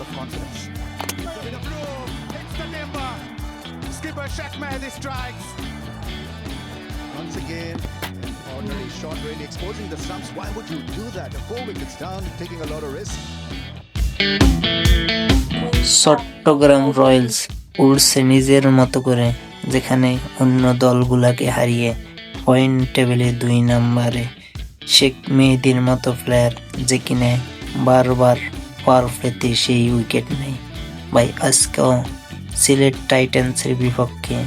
lot of confidence. With a blow, hits the timber. Skipper Mehdi strikes. Once again, an ordinary shot really exposing the stumps. Why would you do that? Four wickets down, taking a lot of risk. Chattogram royals উড়ছে নিজের মতো করে যেখানে অন্য দলগুলাকে হারিয়ে point টেবিলে দুই নম্বরে শেখ মেহেদির মতো প্লেয়ার যে কিনে বারবার পার পেতে সেই উইকেট নেই। ভাই, আজকেও সিলেট টাইটান্সের বিপক্ষে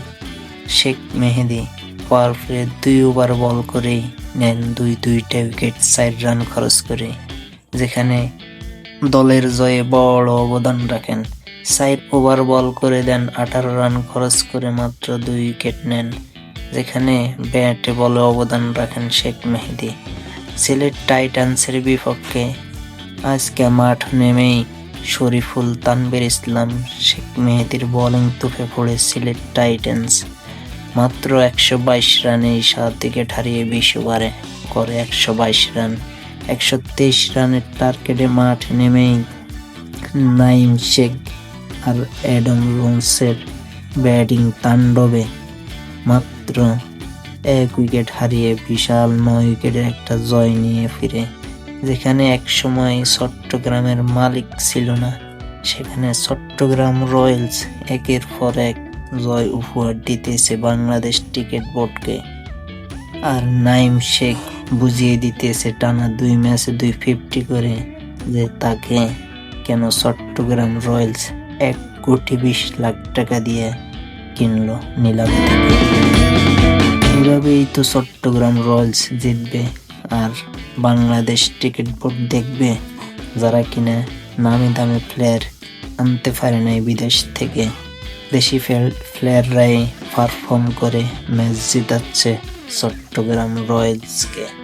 শেখ মেহেদি পার প্লে দুই ওভার বল করে নেন দুই দুইটা উইকেট, চার রান খরচ করে, যেখানে দলের জয়ে বড় অবদান রাখেন। সাইড ওভার বল করে দেন, আঠারো রান খরচ করে মাত্র দুই উইকেট নেন, যেখানে ব্যাটে বলে অবদান রাখেন শেখ মেহেদি। সিলেট টাইটান্সের বিপক্ষে আজকে মাঠ নেমেই শরীফুল তানবির ইসলাম, শেখ মেহেদির বোলিং তুফে পড়ে সিলেট টাইটান্স। মাত্র একশো বাইশ রানে সাত উইকেট হারিয়ে বিশ ওভারে করে একশো বাইশ রান। একশো তেইশ রানের টার্গেটে মাঠ নেমেই নাইম শেখ আর অ্যাডাম রোন্সের ব্যাটিং তাণ্ডবে মাত্র এক উইকেট হারিয়ে বিশাল নয় উইকেটের একটা জয় নিয়ে ফিরে। যেখানে এক সময় চট্টগ্রামের মালিক ছিল না, সেখানে চট্টগ্রাম রয়্যালস একের পর এক জয় উপহার দিতেছে বাংলাদেশ ক্রিকেট বোর্ডকে। আর নাইম শেখ বুঝিয়ে দিতেছে টানা দুই ম্যাচে দুই ফিফটি করে যে তাকে কেন চট্টগ্রাম রয়্যালস এক কোটি বিশ লাখ টাকা দিয়ে কিনলো নিলামে। থেকে এইভাবেই তো চট্টগ্রাম রয়্যালস জিতবে। আর বাংলাদেশ ক্রিকেট বোর্ড দেখবে যারা কিনা নামি দামি প্লেয়ার আনতে পারে নাই বিদেশ থেকে। দেশি প্লেয়াররাই পারফর্ম করে ম্যাচ জিতাচ্ছে চট্টগ্রাম রয়্যালসকে।